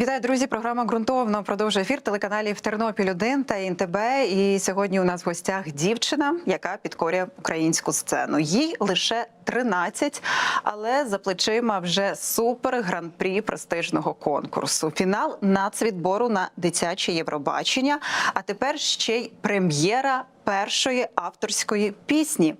Вітаю, друзі! Програма ґрунтовно продовжує ефір телеканалів Тернопіль 1 та ІНТБ. І сьогодні у нас в гостях дівчина, яка підкорює українську сцену. Їй лише 13, але за плечима вже супер гран-прі престижного конкурсу. Фінал нацвідбору на дитяче Євробачення. А тепер ще й прем'єра. Першої авторської пісні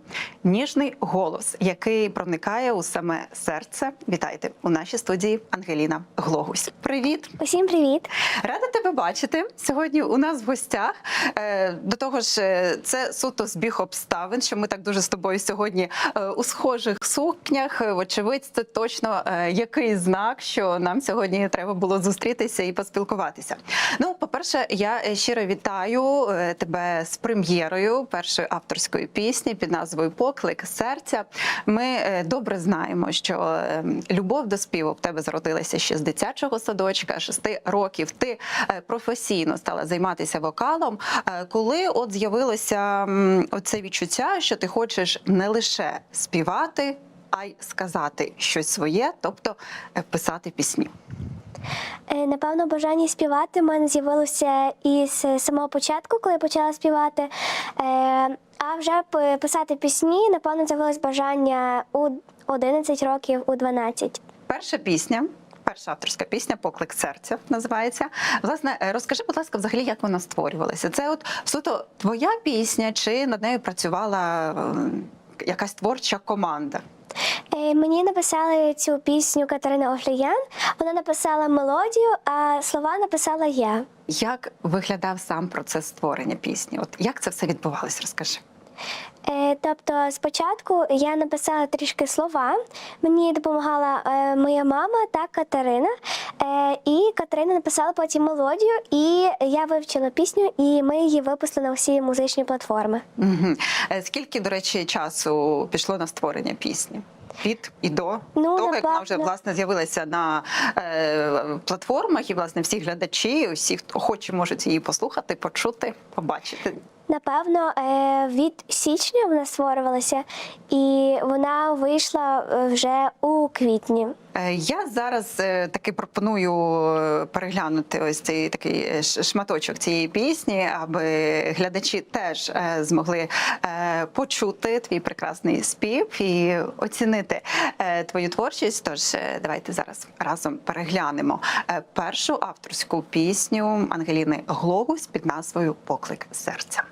Ніжний голос, який проникає у саме серце. Вітайте у нашій студії Ангеліна Глогусь. Привіт! Усім привіт! Рада тебе бачити сьогодні. У нас в гостях Е, до того ж, е, це суто збіг обставин, що ми так дуже з тобою сьогодні е, у схожих сукнях. Вочевидь, це точно який знак, що нам сьогодні треба було зустрітися і поспілкуватися. Ну, по-перше, я е, щиро вітаю тебе з прем'єрою першої авторської пісні під назвою Поклик серця. Ми е, добре знаємо, що е, любов до співу в тебе зародилася ще з дитячого садочка, шести років. Ти е, професійно стала займатися вокалом. Коли от з'явилося м, оце відчуття, що ти хочеш не лише співати, а й сказати щось своє, тобто писати пісні. Е, Напевно, бажання співати в мене з'явилося із самого початку, коли я почала співати. Е, А вже писати пісні, напевно, з'явилось бажання у 11 років, у 12. Перша пісня. Перша авторська пісня Поклик серця називається. Власне, е, розкажи, будь ласка, взагалі, як вона створювалася? Це от суто твоя пісня, чи над нею працювала е, якась творча команда? Е, Мені написали цю пісню Катерина Офліян. Вона написала мелодію, а слова написала я. Як виглядав сам процес створення пісні? От як це все відбувалось? Розкажи. Е, Тобто, спочатку я написала трішки слова. Мені допомагала е, моя мама та Катерина. Е, І Катерина написала потім мелодію, і я вивчила пісню, і ми її випустили на всі музичні платформи. Угу. Скільки, до речі, часу пішло на створення пісні? Від і до Ну, того, як вона вже власне з'явилася на е, платформах, і власне всі глядачі, усі, хто охочі можуть її послухати, почути, побачити. Напевно, е, від січня вона створювалася, і вона вийшла е, вже у квітні. Е, Я зараз таки пропоную переглянути ось цей такий шматочок цієї пісні, аби глядачі теж змогли почути твій прекрасний спів і оцінити твою творчість. Тож давайте зараз разом переглянемо першу авторську пісню Ангеліни Глогус під назвою Поклик серця.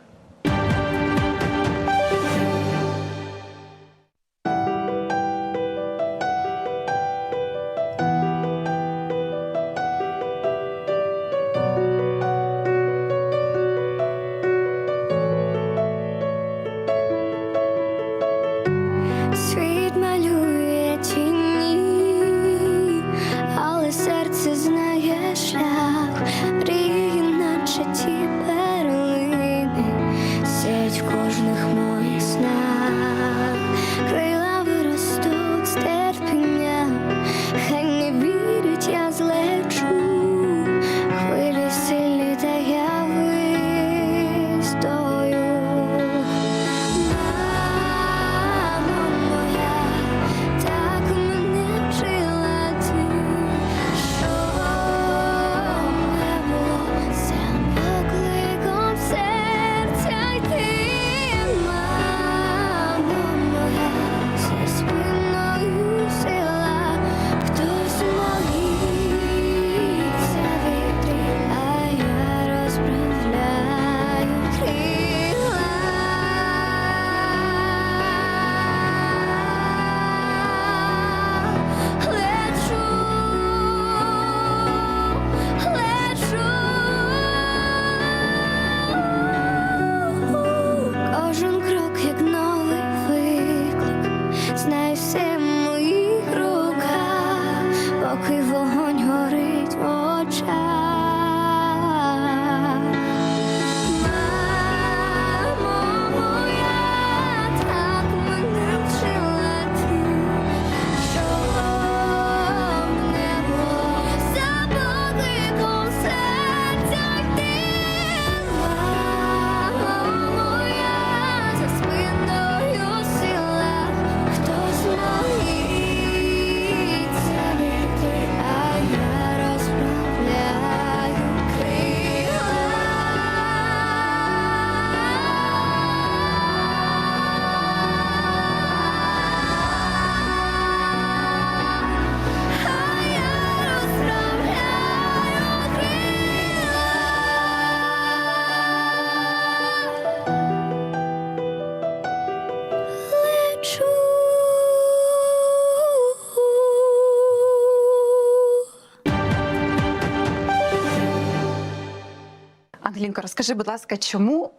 Розкажи, будь ласка, чому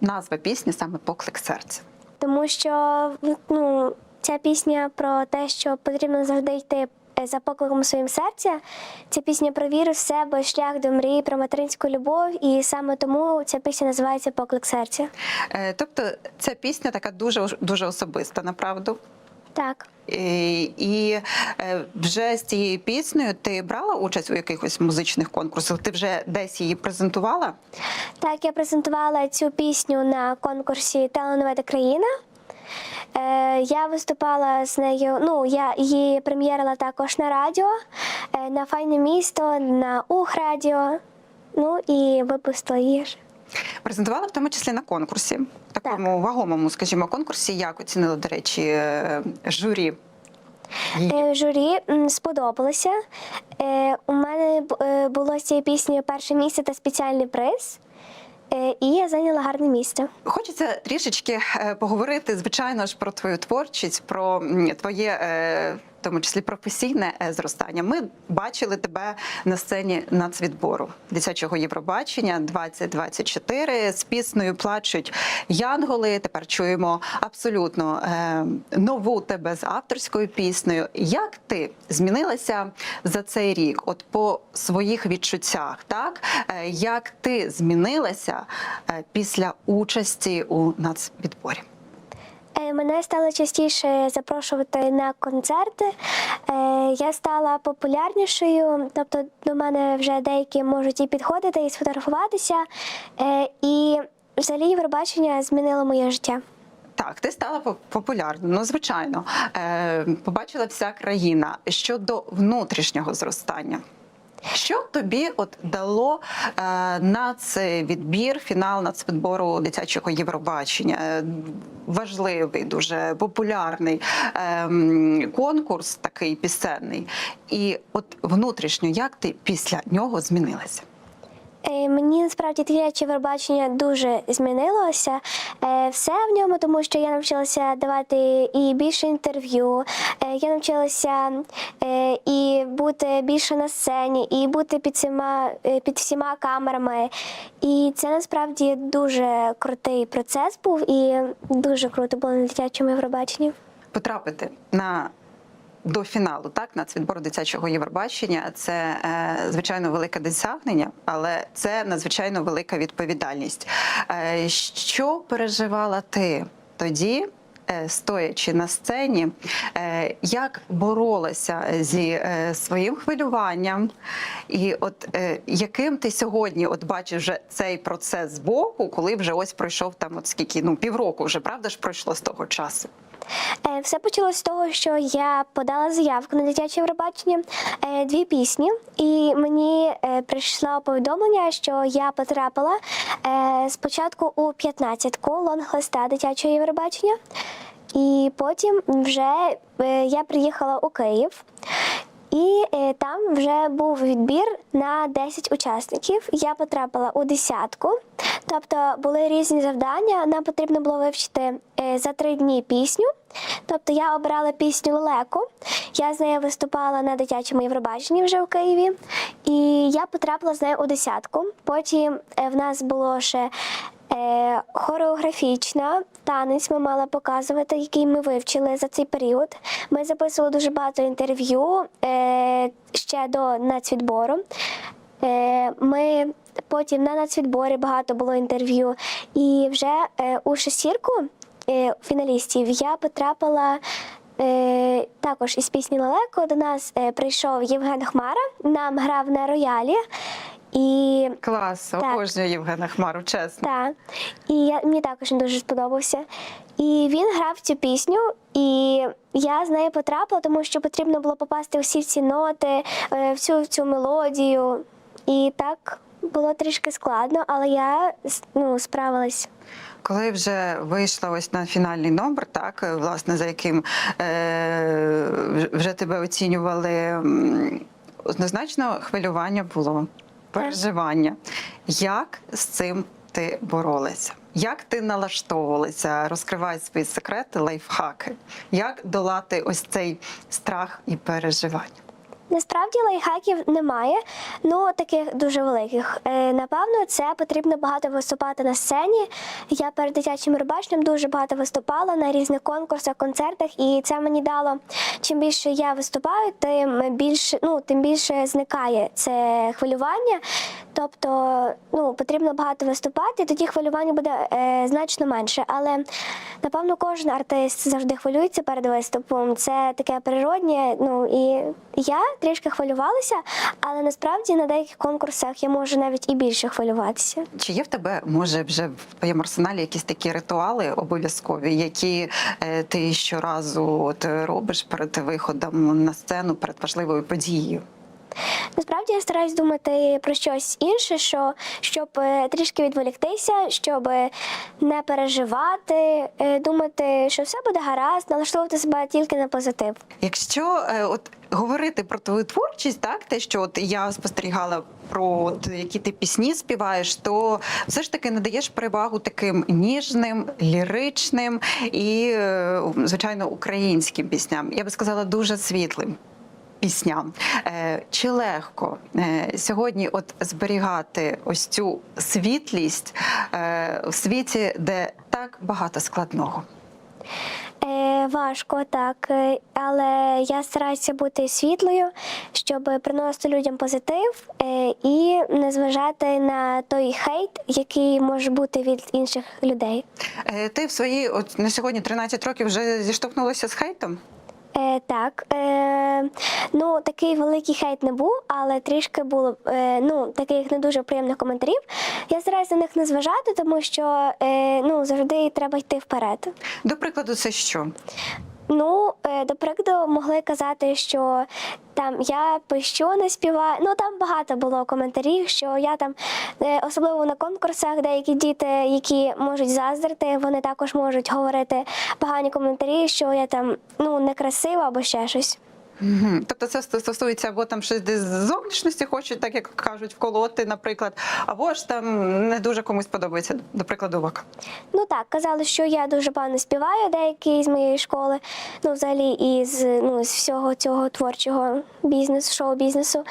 назва пісні саме Поклик серця? Тому що ну, ця пісня про те, що потрібно завжди йти е, за покликом своїм серця. Ця пісня про віру в себе, шлях до мрії, про материнську любов, і саме тому ця пісня називається Поклик серця. Е, Тобто ця пісня така дуже дуже особиста, направду. Так. І, е, вже з цією піснею ти брала участь у якихось музичних конкурсах? Ти вже десь її презентувала? Так, я презентувала цю пісню на конкурсі Талановита країна. Е, я виступала з нею. Ну, я її прем'єрила також на радіо, е, на Файне місто, на Ухрадіо. Ну і випустила її Презентувала в тому числі на конкурсі, такому вагомому, скажімо, конкурсі. Як оцінило, до речі, е, журі? Е, Журі сподобалося. Е, У мене е, було з цією піснею перше місце та спеціальний приз. Е, І я зайняла гарне місце. Хочеться трішечки поговорити, звичайно ж, про твою творчість, про твоє. Тому числі професійне е, зростання. Ми бачили тебе на сцені нацвідбору дитячого Євробачення 2024 з піснею плачуть янголи. Тепер чуємо абсолютно е, нову тебе з авторською піснею. Як ти змінилася за цей рік? От по своїх відчуттях, так Е, як ти змінилася після участі у нацвідборі? Е, Мене стало частіше запрошувати на концерти. Е, Я стала популярнішою, тобто до мене вже деякі можуть і підходити, і сфотографуватися. Е, І взагалі Євробачення змінило моє життя. Так, ти стала по- популярною. Ну, звичайно, побачила вся країна щодо внутрішнього зростання. Що тобі от дало е, нацвідбір, фінал нацвідбору дитячого Євробачення? Е, важливий, дуже популярний е, конкурс, такий пісенний. І от внутрішньо, як ти після нього змінилася? Е, Мені насправді дитяче Євробачення дуже змінилося. Е, Все в ньому, тому що я навчилася давати і більше інтерв'ю. Я навчилася і бути більше на сцені, і бути під всіма, е, під всіма камерами. І це насправді дуже крутий процес був, і дуже круто було на дитячому Євробаченні. потрапити на до фіналу, так нацвідбору дитячого Євробачення це е, звичайно велике досягнення, але це надзвичайно велика відповідальність. Е, що переживала ти тоді? Е, Стоячи на сцені, е, як боролася зі е, своїм хвилюванням, і от яким ти сьогодні от бачиш вже цей процес з боку, коли вже ось пройшов там, от скільки ну півроку вже правда ж пройшло з того часу. Е, Все почалось з того, що я подала заявку на дитяче Євробачення, е, дві пісні, і мені е, прийшло повідомлення, що я потрапила спочатку у 15-ку лонг-листа дитячого Євробачення, і потім вже я приїхала у Київ. І е, там вже був відбір на 10 учасників. Я потрапила у десятку. Тобто були різні завдання. Нам потрібно було вивчити е, за три дні пісню. Тобто я обрала пісню Лелеку. Я з нею виступала на дитячому Євробаченні вже у Києві. І я потрапила з нею у десятку. Потім е, в нас було ще Е, хореографічна танець ми мали показувати, який ми вивчили за цей період. Ми записували дуже багато інтерв'ю е, ще до нацвідбору. Е, ми потім на нацвідборі багато було інтерв'ю. І вже е, у шестірку е, фіналістів я потрапила. Е, також із пісні Лелеко до нас е, прийшов Євген Хмара, нам грав на роялі. І Клас, Так. обожнюю Євгена Хмару, чесно. так. І я, мені також він дуже сподобався. І він грав цю пісню, і я з нею потрапила, тому що потрібно було попасти всі ці ноти, е, всю цю мелодію. І так було трішки складно, але я ну, справилась. Коли вже вийшла ось на фінальний номер, так е, власне за яким е, вже тебе оцінювали, однозначно хвилювання було, переживання. Як з цим ти боролася? Як ти налаштовувалася? Розкривай свої секрети, лайфхаки. Як долати ось цей страх і переживання? Насправді лайфхаків немає, ну таких дуже великих. Е, напевно, це потрібно багато виступати на сцені. Я перед дитячим рибачнем дуже багато виступала на різних конкурсах, концертах, і це мені дало. Чим більше я виступаю, тим більше, ну тим більше зникає це хвилювання. Тобто, ну потрібно багато виступати, тоді хвилювання буде е, значно менше. Але напевно кожен артист завжди хвилюється перед виступом. Це таке природнє. Ну і я трішки хвилювалася, але насправді на деяких конкурсах я можу навіть і більше хвилюватися. Чи є в тебе, може, вже в твоєму арсеналі якісь такі ритуали обов'язкові, які е, ти щоразу от робиш перед виходом на сцену, перед важливою подією? Насправді я стараюсь думати про щось інше, що щоб е, трішки відволіктися, щоб не переживати, е, думати, що все буде гаразд, налаштовувати себе тільки на позитив. Якщо е, от говорити про твою творчість, так те, що от я спостерігала про от, які ти пісні співаєш, то все ж таки надаєш перевагу таким ніжним, ліричним і, е, звичайно, українським пісням. Я би сказала, дуже світлим. Пісням Е, чи легко е, сьогодні от зберігати ось цю світлість е, в світі, де так багато складного? Важко так, але я стараюся бути світлою, щоб приносити людям позитив і не зважати на той хейт, який може бути від інших людей. Ти в свої от на сьогодні 13 років вже зіштовхнулася з хейтом? Е, так, е, ну такий великий хейт не був, але трішки було е, ну, таких не дуже приємних коментарів. Я стараюся на них не зважати, тому що е, ну, завжди треба йти вперед. До прикладу, це що? Ну, е, до прикладу, могли казати, що там я пищу не співаю. Ну там багато було коментарів, що я там, е, особливо на конкурсах, деякі діти, які можуть заздрити, вони також можуть говорити погані коментарі, що я там ну некрасива або ще щось. Угу. Тобто це сто- стосується або там щось десь зовнішності хочуть, так як кажуть, вколоти, наприклад, або ж там не дуже комусь подобається, до прикладу, вокал. Ну так, казали, що я дуже погано співаю, деякі з моєї школи, ну взагалі із ну, з всього цього творчого бізнесу, шоу-бізнесу.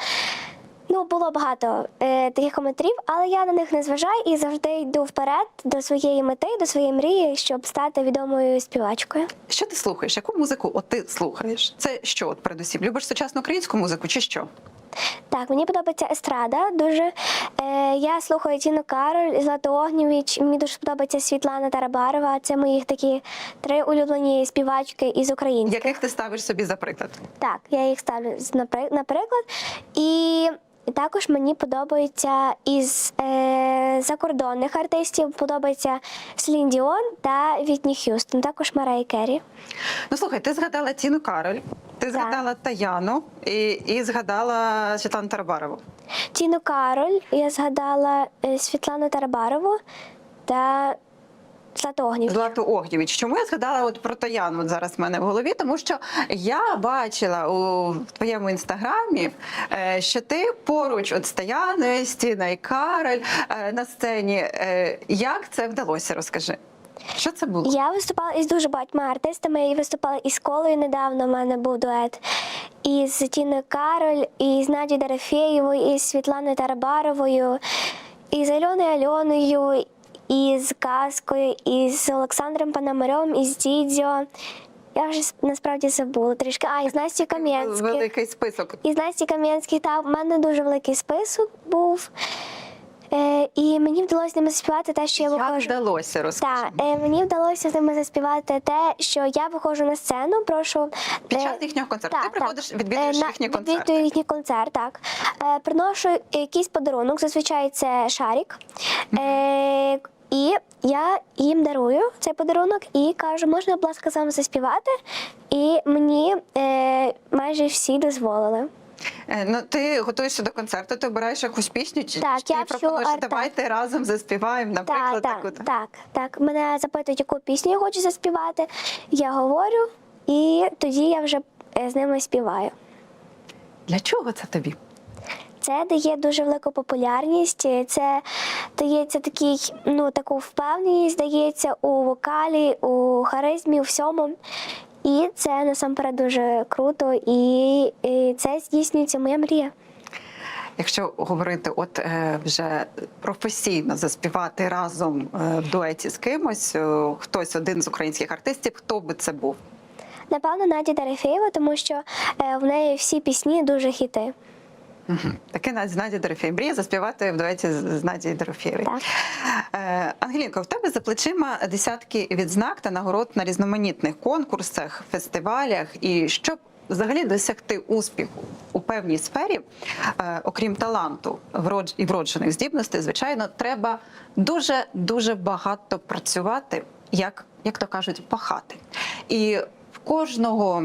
Ну, було багато е, таких коментарів, але я на них не зважаю і завжди йду вперед до своєї мети, до своєї мрії, щоб стати відомою співачкою. Що ти слухаєш? Яку музику от ти слухаєш? Це що, от передусім? Любиш сучасну українську музику чи що? Так, мені подобається естрада. Дуже е, я слухаю Тіну Кароль, Злату Огнєвіч. Мені дуже подобається Світлана Тарабарова. Це мої такі три улюблені співачки із українських. Яких ти ставиш собі за приклад? Так, я їх ставлю наприклад. І також мені подобається із е, закордонних артистів подобається Селін Діон та Вітні Х'юстон, також Марай Керрі. Ну слухай, ти згадала Тіну Кароль, ти згадала Таяну і, і згадала Світлану Тарабарову. Тіну Кароль, я згадала е, Світлану Тарабарову та Злату Огнєвіч. Чому я згадала от про Таяну от зараз в мене в голові? Тому що я бачила у твоєму інстаграмі, е, що ти поруч от з Таяною, з Тіною Кароль е, на сцені. Е, Як це вдалося? Розкажи. Що це було? Я виступала із дуже багатьма артистами. Я виступала із колою недавно. У мене був дует із Тіною Кароль, із Надією Дорофєєвою, із Світланою Тарабаровою, із Альоною Альоною, із Казкою, із Олександром Пономарем, із Дідзьо. Я вже насправді забула трішки. А, із Настю Кам'янських. Великий список. Із Насті Кам'янських, та в мене дуже великий список був. Е, і мені вдалося з ними заспівати те, що я Як виходжу. вдалося розкажи. Так, е, мені вдалося з ними заспівати те, що я виходжу на сцену, прошу. Під е, час їхнього концерту ти приходиш, так. відвідуєш Е, на- їхні Відвідую їхній концерт, так. Е, приношу якийсь подарунок, зазвичай це шарик. Е, і я їм дарую цей подарунок і кажу, можна, будь ласка, саме заспівати. І мені е, майже всі дозволили. Е, Ну, ти готуєшся до концерту, ти обираєш якусь пісню, чи, Так, чи я ти вчу пропонуєш, арт- давайте разом заспіваємо, Так, наприклад, так, таку. так, так. Мене запитують, яку пісню я хочу заспівати. Я говорю, і тоді я вже е, з ними співаю. Для чого це тобі? Це дає дуже велику популярність. е, Це дається такий, ну таку впевненість, дається у вокалі, у харизмі, у всьому. І це насамперед дуже круто, і, і це здійснюється моя мрія. Якщо говорити, от е, вже професійно заспівати разом е, в дуеті з кимось, хтось один з українських артистів, хто би це був? Напевно, Надя Дорофєєва, тому що в неї всі пісні дуже хіти. Мгм. Таке Надя Надя Дорофєєва. Мріє заспівати в дуеті з з Надією Дорофєєвою. Е, Ангелінко, в тебе за плечима десятки відзнак та нагород на різноманітних конкурсах, фестивалях. І щоб взагалі досягти успіху у певній сфері, е, окрім таланту і вроджених здібностей, звичайно, треба дуже дуже багато працювати, як, як то кажуть, пахати. І в кожного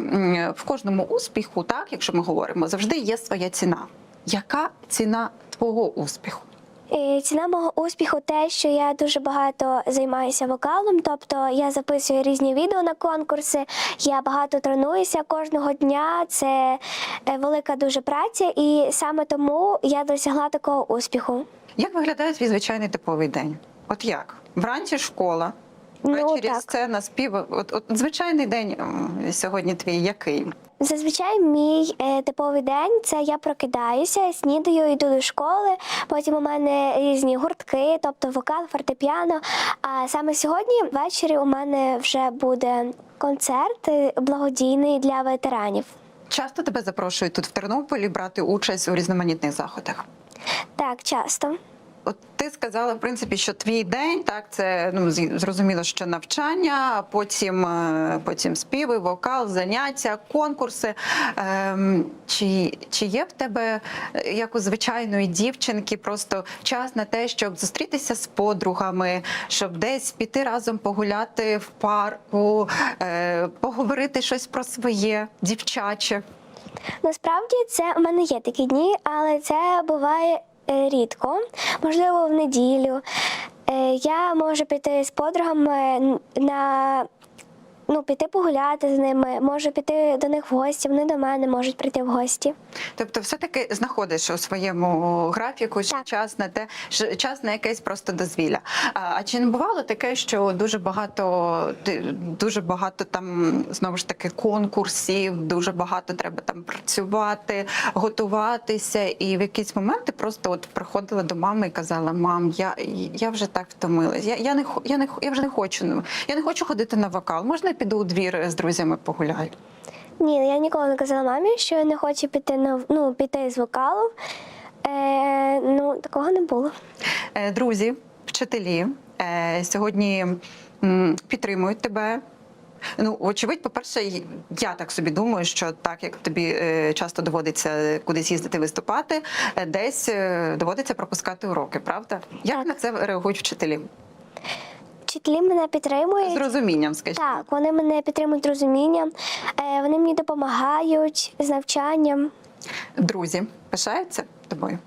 в кожному успіху, так якщо ми говоримо, завжди є своя ціна. Яка ціна твого успіху? І ціна мого успіху те, що я дуже багато займаюся вокалом, тобто я записую різні відео на конкурси, я багато тренуюся кожного дня. Це е, велика дуже праця, і саме тому я досягла такого успіху. Як виглядає твій звичайний типовий день? От як? Вранці школа, Ну, ввечері так. сцена, спів. От, от звичайний день м, сьогодні твій який? Зазвичай мій е, типовий день це я прокидаюся, снідаю, йду до школи. Потім у мене різні гуртки, тобто вокал, фортепіано. А саме сьогодні ввечері у мене вже буде концерт е, благодійний для ветеранів. Часто тебе запрошують тут в Тернополі брати участь у різноманітних заходах. Так, часто. От ти сказала, в принципі, що твій день так це ну зрозуміло, що навчання, потім, е, потім співи, вокал, заняття, конкурси. Ем, чи, чи є в тебе, е, як у звичайної дівчинки, просто час на те, щоб зустрітися з подругами, щоб десь піти разом погуляти в парку, е, поговорити щось про своє дівчаче? Насправді це у мене є такі дні, але це буває рідко, можливо, в неділю. Е, Я можу піти з подругами на ну, піти погуляти з ними, можу піти до них в гості, вони до мене можуть прийти в гості. Тобто, все-таки знаходиш у своєму графіку Так. час на те, час на якесь просто дозвілля. А, а чи не бувало таке, що дуже багато дуже багато там знову ж таки конкурсів, дуже багато треба там працювати, готуватися, і в якісь моменти просто от приходила до мами і казала: Мам, я, я вже так втомилась. Я, я не я не я вже не хочу. Я не хочу ходити на вокал. Можна піду у двір з друзями погуляю? Ні, я ніколи не казала мамі, що я не хочу піти на ну, піти з вокалу. Е, ну, такого не було. Е, Друзі, вчителі е, сьогодні м, підтримують тебе. Ну, очевидь, по-перше, я так собі думаю, що так як тобі е, часто доводиться кудись їздити виступати, е, десь е, доводиться пропускати уроки, правда? Як Так. на це реагують вчителі? Вчителі мене підтримують. З розумінням, скажіть. Так, вони мене підтримують з розумінням, е, вони мені допомагають з навчанням. Друзі пишаються тобою?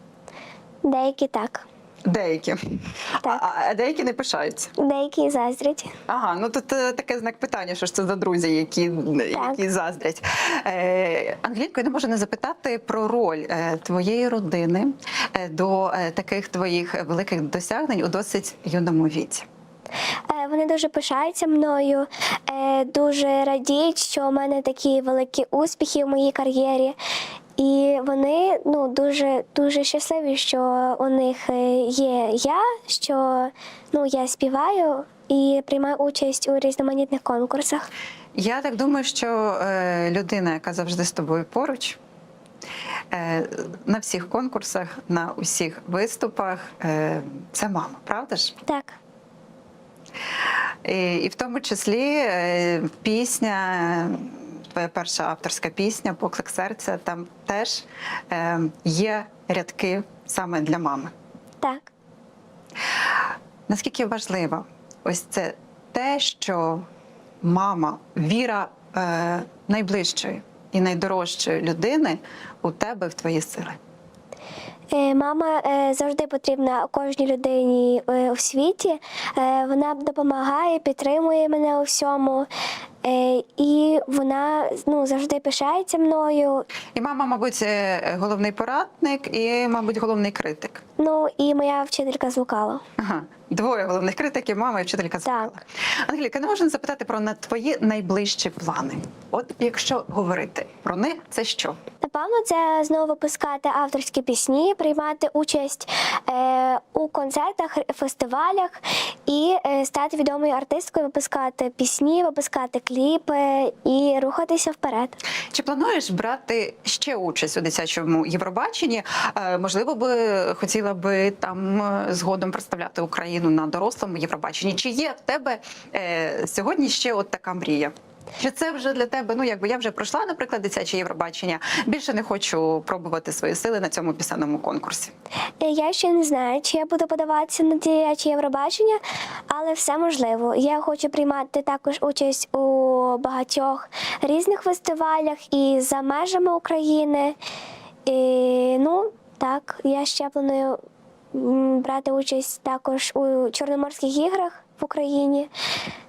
Деякі так, Деякі. Так. А, деякі не пишаються. деякі заздрять. Ага, ну тут е, таке знак питання, що ж це за друзі, які, які заздрять. Е, Ангелінко, я не можу не запитати про роль е, твоєї родини до таких твоїх великих досягнень у досить юному віці. Е, Вони дуже пишаються мною, е, дуже радіють, що у мене такі великі успіхи в моїй кар'єрі. І вони ну дуже дуже щасливі, що у них е, є я, що ну я співаю і приймаю участь у різноманітних конкурсах. Я так думаю, що людина, яка завжди з тобою поруч, на всіх конкурсах, на усіх виступах, це мама, правда ж? Так, І, і в тому числі е, пісня, твоя перша авторська пісня Поклик серця, там теж е, є рядки саме для мами. так. Наскільки важливо ось це те, що мама, віра е, найближчої і найдорожчої людини у тебе в твої сили. Е, Мама е, завжди потрібна кожній людині е, у світі. Вона допомагає, підтримує мене у всьому. І вона ну, завжди пишається мною. І мама, мабуть, головний порадник і, мабуть, головний критик. Ну і моя вчителька з вокалу. Ага, двоє головних критиків, мама і вчителька з Так. Ангеліка, не можна запитати про на твої найближчі плани. От якщо говорити про них, це що? Напевно, це знову випускати авторські пісні, приймати участь е, у концертах, фестивалях і е, стати відомою артисткою, випускати пісні, випускати кліпи і рухатися вперед. Чи плануєш брати ще участь у дитячому Євробаченні? Е, Можливо, би хотіла би там е, згодом представляти Україну на дорослому Євробаченні? Чи є в тебе е, сьогодні ще от така мрія? Чи це вже для тебе? Ну якби я вже пройшла, наприклад, дитяче Євробачення. Більше не хочу пробувати свої сили на цьому пісенному конкурсі. Е, Я ще не знаю, чи я буду подаватися на діячі Євробачення, але все можливо. Я хочу приймати також участь у багатьох різних фестивалях і за межами України. І, ну, так, я ще планую брати участь також у Чорноморських іграх в Україні.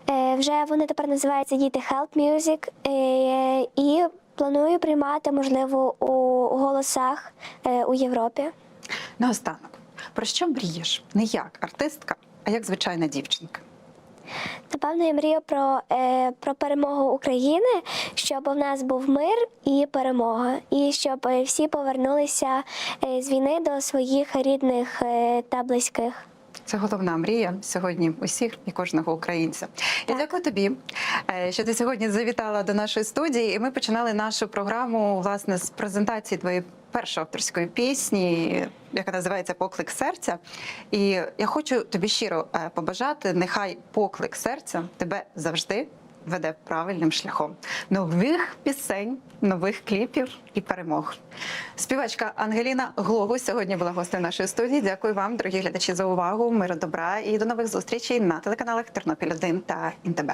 Е, Вже вони тепер називаються Діти Help Music. Е, І планую приймати, можливо, у голосах е, у Європі. Наостанок, про що мрієш? Не як артистка, а як звичайна дівчинка. Напевно, я мрію про, е, про перемогу України, щоб у нас був мир і перемога, і щоб всі повернулися з війни до своїх рідних та близьких. Це головна мрія сьогодні усіх і кожного українця. Я дякую тобі, е, що ти сьогодні завітала до нашої студії. І ми починали нашу програму власне з презентації твоєї першої авторської пісні, яка називається Поклик серця. І я хочу тобі щиро е, побажати, нехай поклик серця тебе завжди. Веде правильним шляхом нових пісень, нових кліпів і перемог. Співачка Ангеліна Глогу сьогодні була гостем нашої студії. Дякую вам, дорогі глядачі, за увагу. Миру добра і до нових зустрічей на телеканалах Тернопіль 1 та ІНТБ.